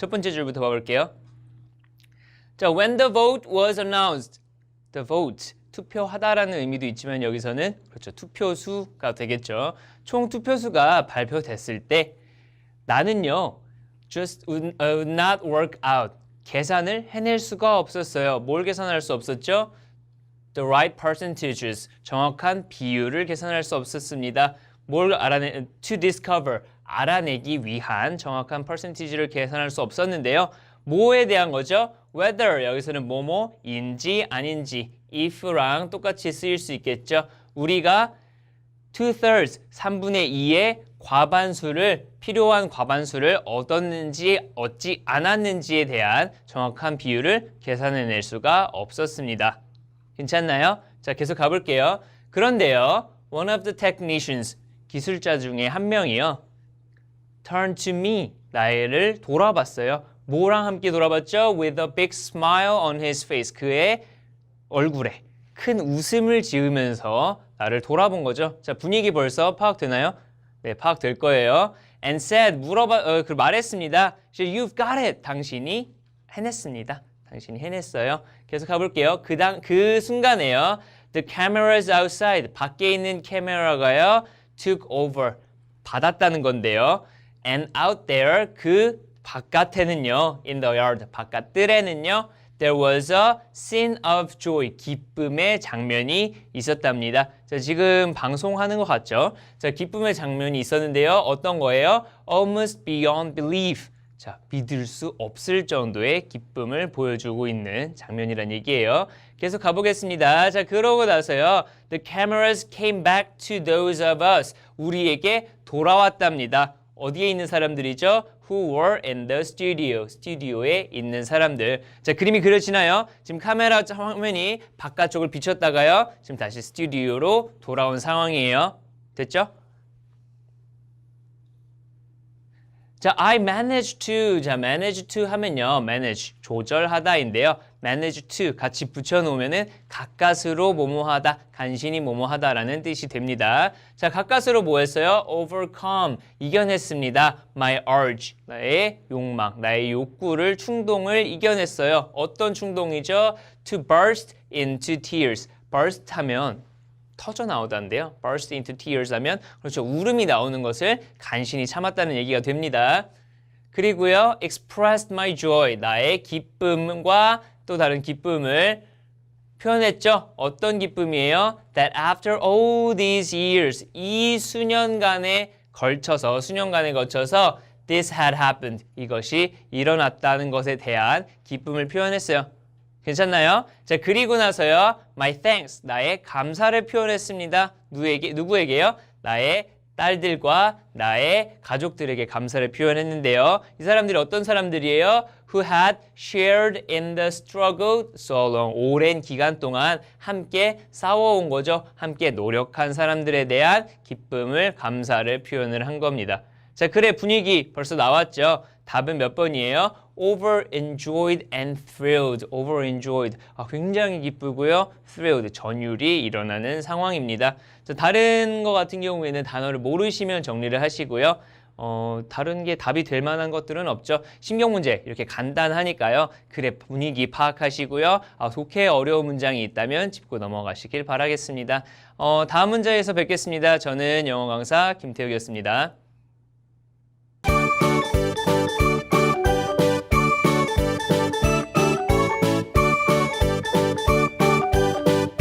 첫 번째 줄부터 봐볼게요. 자, when the vote was announced. the vote. 투표하다라는 의미도 있지만 여기서는 그렇죠. 투표수가 되겠죠. 총 투표수가 발표됐을 때 나는요. just would, uh, not work out. 계산을 해낼 수가 없었어요. 뭘 계산할 수 없었죠? the right percentages. 정확한 비율을 계산할 수 없었습니다. 뭘 알아내 to discover 알아내기 위한 정확한 percentage를 계산할 수 없었는데요. 뭐에 대한 거죠? whether 여기서는 뭐뭐인지 아닌지 if랑 똑같이 쓰일 수 있겠죠. 우리가 two thirds 3분의 2의 과반수를 필요한 과반수를 얻었는지 얻지 않았는지에 대한 정확한 비율을 계산해낼 수가 없었습니다. 괜찮나요? 자, 계속 가볼게요. 그런데요, one of the technicians 기술자 중에 한 명이요, turn to me 나를 돌아봤어요. 뭐랑 함께 돌아봤죠? With a big smile on his face 그의 얼굴에 큰 웃음을 지으면서 나를 돌아본 거죠. 자 분위기 벌써 파악되나요? 네 파악될 거예요. And said 물어봐 어, 그 말했습니다. You've got it. 당신이 해냈습니다. 당신이 해냈어요. 계속 가볼게요. 그 당 그 순간에요. The cameras outside 밖에 있는 카메라가요 took over 받았다는 건데요. And out there 그 바깥에는요 in the yard 바깥들에는요 there was a scene of joy 기쁨의 장면이 있었답니다. 자 지금 방송하는 것 같죠? 자 기쁨의 장면이 있었는데요 어떤 거예요? Almost beyond belief. 자, 믿을 수 없을 정도의 기쁨을 보여주고 있는 장면이란 얘기예요. 계속 가보겠습니다. 자, 그러고 나서요. The cameras came back to those of us. 우리에게 돌아왔답니다. 어디에 있는 사람들이죠? Who were in the studio. 스튜디오에 있는 사람들. 자, 그림이 그려지나요? 지금 카메라 화면이 바깥쪽을 비췄다가요. 지금 다시 스튜디오로 돌아온 상황이에요. 됐죠? 자, I managed to. 자, manage to 하면요. manage, 조절하다인데요. Manage to 같이 붙여놓으면은 가까스로 뭐뭐하다, 간신히 뭐뭐하다라는 뜻이 됩니다. 자, 가까스로 뭐 했어요? overcome, 이겨냈습니다. my urge, 나의 욕망, 나의 욕구를, 충동을 이겨냈어요. 어떤 충동이죠? to burst into tears. burst 하면 터져 나오다는데요. burst into tears 하면 그렇죠. 울음이 나오는 것을 간신히 참았다는 얘기가 됩니다. 그리고요. expressed my joy. 나의 기쁨과 또 다른 기쁨을 표현했죠. 어떤 기쁨이에요? That after all these years, 이 수년간에 걸쳐서 수년간에 거쳐서 this had happened. 이것이 일어났다는 것에 대한 기쁨을 표현했어요. 괜찮나요? 자, 그리고 나서요. My thanks. 나의 감사를 표현했습니다. 누구에게 누구에게요? 나의 딸들과 나의 가족들에게 감사를 표현했는데요. 이 사람들이 어떤 사람들이에요? Who had shared in the struggle so long. 오랜 기간 동안 함께 싸워온 거죠. 함께 노력한 사람들에 대한 기쁨을, 감사를 표현을 한 겁니다. 자, 글의 분위기 벌써 나왔죠? 답은 몇 번이에요? Over enjoyed and thrilled. over enjoyed. 아, 굉장히 기쁘고요. thrilled. 전율이 일어나는 상황입니다. 자, 다른 거 같은 경우에는 단어를 모르시면 정리를 하시고요. 어, 다른 게 답이 될 만한 것들은 없죠. 신경 문제 이렇게 간단하니까요. 글의 분위기 파악하시고요. 아, 독해 어려운 문장이 있다면 짚고 넘어가시길 바라겠습니다. 어, 다음 문제에서 뵙겠습니다. 저는 영어 강사 김태욱이었습니다.